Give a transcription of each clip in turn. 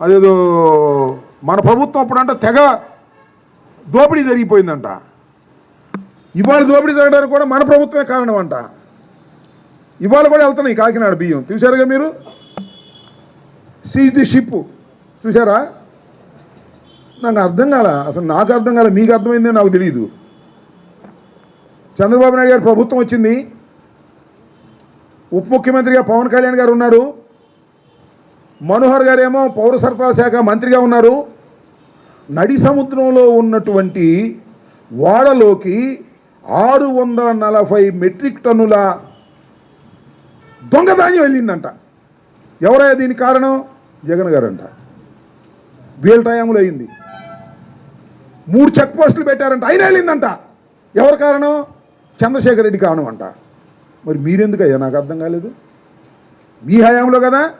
అదేదో మన ప్రభుత్వం అప్పుడంట తెగ దోపిడీ జరిగిపోయిందంట. ఇవాళ దోపిడీ జరగడానికి కూడా మన ప్రభుత్వమే కారణం అంట ఇవాళ కూడా వెళ్తున్నాయి కాకినాడ బియ్యం. చూసారుగా మీరు? Seize the ship. చూసారా నాకు అర్థం కాల అసలు నాకు అర్థం కాల మీకు అర్థమైందని నాకు తెలియదు చంద్రబాబు నాయుడు గారు ప్రభుత్వం వచ్చింది. ఉప ముఖ్యమంత్రిగా పవన్ కళ్యాణ్ గారు ఉన్నారు. మనోహర్ గారేమో పౌర సరఫరా శాఖ మంత్రిగా ఉన్నారు. నడి సముద్రంలో ఉన్నటువంటి వాడలోకి ఆరు వందల నలభై మెట్రిక్ టన్నుల దొంగధాన్యం వెళ్ళిందంట. ఎవరయ్యా దీనికి కారణం? జగన్ గారంట. వీళ్ళ టైంలో అయింది. మూడు చెక్ పోస్టులు పెట్టారంట. అయినా వెళ్ళిందంట. ఎవరు కారణం? చంద్రశేఖర్ రెడ్డి కారణం అంట. మరి మీరెందుకయ్యా? నాకు అర్థం కాలేదు. మీ హయాంలో కదా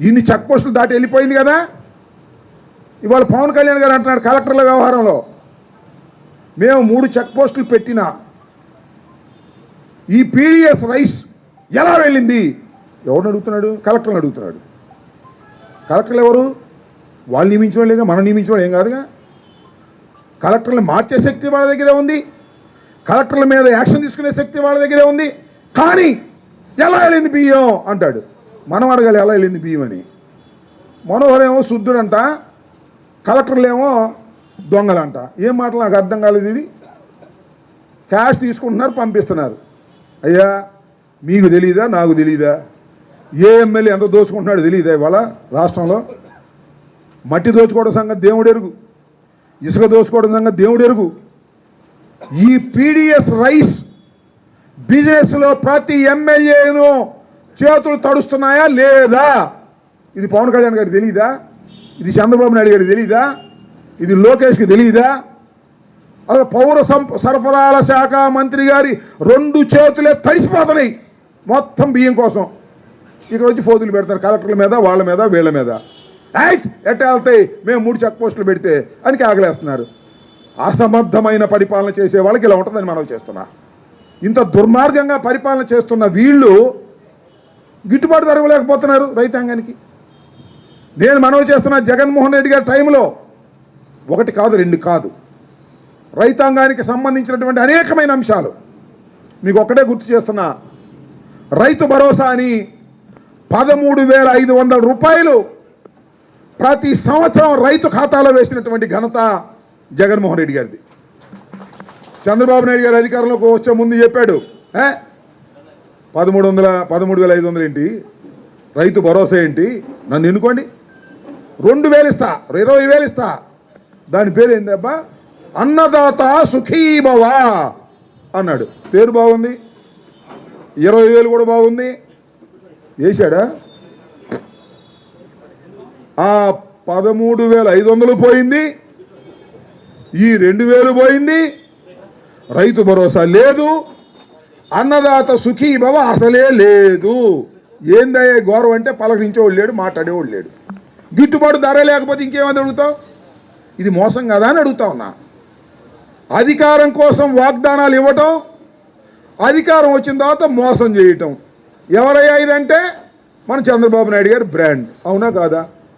ఇన్ని చెక్ పోస్టులు దాటి వెళ్ళిపోయింది కదా? ఇవాళ పవన్ కళ్యాణ్ గారు అంటున్నాడు కలెక్టర్ల వ్యవహారంలో. మేము మూడు చెక్ పోస్టులు పెట్టిన ఈ పీడిఎస్ రైస్ ఎలా వెళ్ళింది? ఎవరిని అడుగుతున్నాడు? కలెక్టర్ని అడుగుతున్నాడు. కలెక్టర్లు ఎవరు? వాళ్ళు నియమించిన వాళ్ళేగా మనం నియమించిన వాళ్ళు ఏం కాదుగా? కలెక్టర్లు మార్చే శక్తి వాళ్ళ దగ్గరే ఉంది. కలెక్టర్ల మీద యాక్షన్ తీసుకునే శక్తి వాళ్ళ దగ్గరే ఉంది. కానీ ఎలా వెళ్ళింది బియ్యం? అంటాడు. మనం అడగాలి ఎలా వెళ్ళింది బియ్యం అని. మనోహర్ ఏమో శుద్ధుడంట కలెక్టర్లేమో దొంగలంట. ఏం మాటలు నాకు అర్థం కాలేదు ఇది. క్యాష్ తీసుకుంటున్నారు పంపిస్తున్నారు. అయ్యా మీకు తెలియదా నాకు తెలీదా? ఏ ఎమ్మెల్యే ఎంత దోచుకుంటున్నాడు తెలియదా ఇవాళ రాష్ట్రంలో? మట్టి దోచుకోవడం సంగతి దేవుడు ఎరుగు. ఇసుక దోచుకోవడం సంగతి దేవుడు ఎరుగు. ఈ పీడిఎస్ రైస్ బిజినెస్లో ప్రతి ఎమ్మెల్యేను చేతులు తడుస్తున్నాయా లేదా? ఇది పవన్ కళ్యాణ్ గారికి తెలియదా ఇది చంద్రబాబు నాయుడు గారికి తెలియదా ఇది లోకేష్కి తెలియదా అదే పౌర సరఫరాల శాఖ మంత్రి గారి రెండు చేతులే తడిసిపోతున్నాయి. మొత్తం బియ్యం కోసం. ఇక్కడ వచ్చి ఫోజులు పెడతారు కలెక్టర్ల మీద వాళ్ళ మీద వీళ్ళ మీద. యాక్ట్ ఎట్ట వెళ్తాయి మేము మూడు చెక్ పోస్టులు పెడితే అని కాగలేస్తున్నారు అసమర్థమైన పరిపాలన చేసే వాళ్ళకి ఇలా ఉంటుందని మనం చేస్తున్నా. ఇంత దుర్మార్గంగా పరిపాలన చేస్తున్న వీళ్ళు గిట్టుబాటు ధర ఇవ్వలేకపోతున్నారు రైతాంగానికి. నేను మనవి చేస్తున్న జగన్మోహన్ రెడ్డి గారి టైంలో ఒకటి కాదు రెండు కాదు. రైతాంగానికి సంబంధించినటువంటి అనేకమైన అంశాలు మీకు ఒక్కటే గుర్తు చేస్తున్నా. రైతు భరోసా అని పదమూడు వేల ఐదు వందల రూపాయలు ప్రతి సంవత్సరం రైతు ఖాతాలో వేసినటువంటి ఘనత జగన్మోహన్ రెడ్డి గారిది. చంద్రబాబు నాయుడు గారు అధికారంలోకి వచ్చే ముందు చెప్పాడు ఏ? పదమూడు వందల పదమూడు వేల ఐదు వందలు ఏంటి? రైతు భరోసా ఏంటి? నన్ను ఎన్నుకోండి. రెండు వేలు ఇస్తా ఇరవై వేలు ఇస్తా. దాని పేరు ఏందబ్బా? అన్నదాత సుఖీభవ అన్నాడు. పేరు బాగుంది. ఇరవై వేలు కూడా బాగుంది. వేశాడా? ఆ పదమూడు వేల ఐదు వందలు పోయింది. ఈ రెండు వేలు పోయింది. రైతు భరోసా లేదు. అన్నదాత సుఖీభవ అసలే లేదు. ఏందయ్యే గౌరవం అంటే పలకరించేవాడు లేడు మాట్లాడేవాడు లేడు. గిట్టుబాటు ధర లేకపోతే ఇంకేమని అడుగుతావు? ఇది మోసం కదా అని అడుగుతా ఉన్నా. అధికారం కోసం వాగ్దానాలు ఇవ్వటం అధికారం వచ్చిన తర్వాత మోసం చేయటం. ఎవరయ్యా ఇదంటే? మన చంద్రబాబు నాయుడు గారి బ్రాండ్. అవునా కాదా?